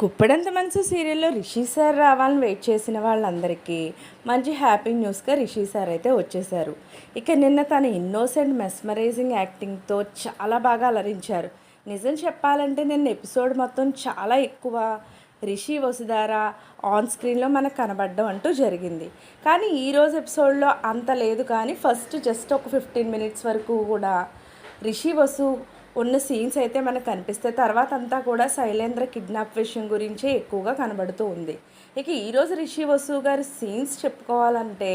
గుప్పడంత మనసు సీరియల్లో రిషి సార్ రావాలని వెయిట్ చేసిన వాళ్ళందరికీ మంచి హ్యాపీ న్యూస్గా రిషి సార్ అయితే వచ్చేసారు ఇక నిన్న తన ఇన్నోసెంట్ మెస్మరైజింగ్ యాక్టింగ్తో చాలా బాగా అలరించారు. నిజం చెప్పాలంటే నిన్న ఎపిసోడ్ మొత్తం చాలా ఎక్కువ. రిషి వసుధార ఆన్ స్క్రీన్లో మనకు కనబడడం అంటూ జరిగింది. కానీ ఈరోజు ఎపిసోడ్లో అంత లేదు కానీ ఫస్ట్ జస్ట్ ఒక ఫిఫ్టీన్ మినిట్స్ వరకు కూడా రిషి వసు ఉన్న సీన్స్ అయితే మనకు కనిపిస్తే తర్వాత అంతా కూడా శైలేంద్ర కిడ్నాప్ విషయం గురించే ఎక్కువగా కనబడుతూ ఉంది. ఇక ఈరోజు రిషి వసు గారి సీన్స్ చెప్పుకోవాలంటే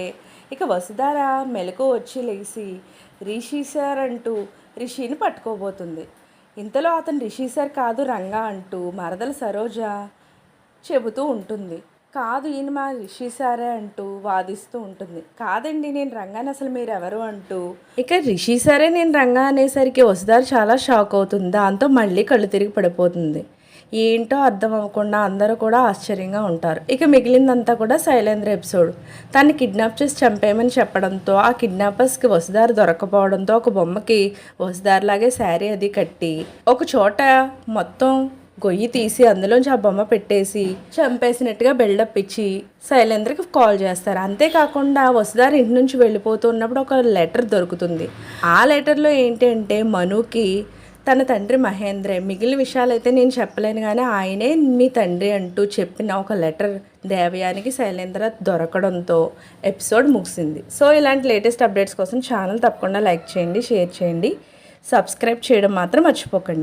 ఇక వసుధార మెలకు వచ్చి లేచి రిషి సార్ అంటూ రిషిని పట్టుకోబోతుంది. ఇంతలో అతను రిషి సార్ కాదు రంగా అంటూ మరదల సరోజ చెబుతూ ఉంటుంది. కాదు ఈయన మా రిషి సారే అంటూ వాదిస్తూ ఉంటుంది. కాదండి నేను రంగాని అసలు మీరు ఎవరు అంటూ. ఇక రిషి సారే నేను రంగా అనేసరికి వసుదారు చాలా షాక్ అవుతుంది. దాంతో మళ్ళీ కళ్ళు తిరిగి పడిపోతుంది. ఏంటో అర్థం అవ్వకుండా అందరూ కూడా ఆశ్చర్యంగా ఉంటారు. ఇక మిగిలిందంతా కూడా శైలేంద్ర ఎపిసోడ్. తన్ని కిడ్నాప్ చేసి చంపేయమని చెప్పడంతో ఆ కిడ్నాపర్స్కి వసుదారు దొరకపోవడంతో ఒక బొమ్మకి వసుదారులాగే శారీ అది కట్టి ఒక చోట మొత్తం గొయ్యి తీసి అందులోంచి ఆ బొమ్మ పెట్టేసి చంపేసినట్టుగా బిల్డప్ ఇచ్చి శైలేంద్రకి కాల్ చేస్తారు. అంతేకాకుండా వసుదారి ఇంటి నుంచి వెళ్ళిపోతున్నప్పుడు ఒక లెటర్ దొరుకుతుంది. ఆ లెటర్లో ఏంటి అంటే మనుకి తన తండ్రి మహేంద్రే మిగిలిన విషయాలు అయితే నేను చెప్పలేను కానీ ఆయనే మీ తండ్రి అంటూ చెప్పిన ఒక లెటర్ దేవయానికి శైలేంద్ర దొరకడంతో ఎపిసోడ్ ముగిసింది. సో ఇలాంటి లేటెస్ట్ అప్డేట్స్ కోసం ఛానల్ తప్పకుండా లైక్ చేయండి షేర్ చేయండి. సబ్స్క్రైబ్ చేయడం మాత్రం మర్చిపోకండి.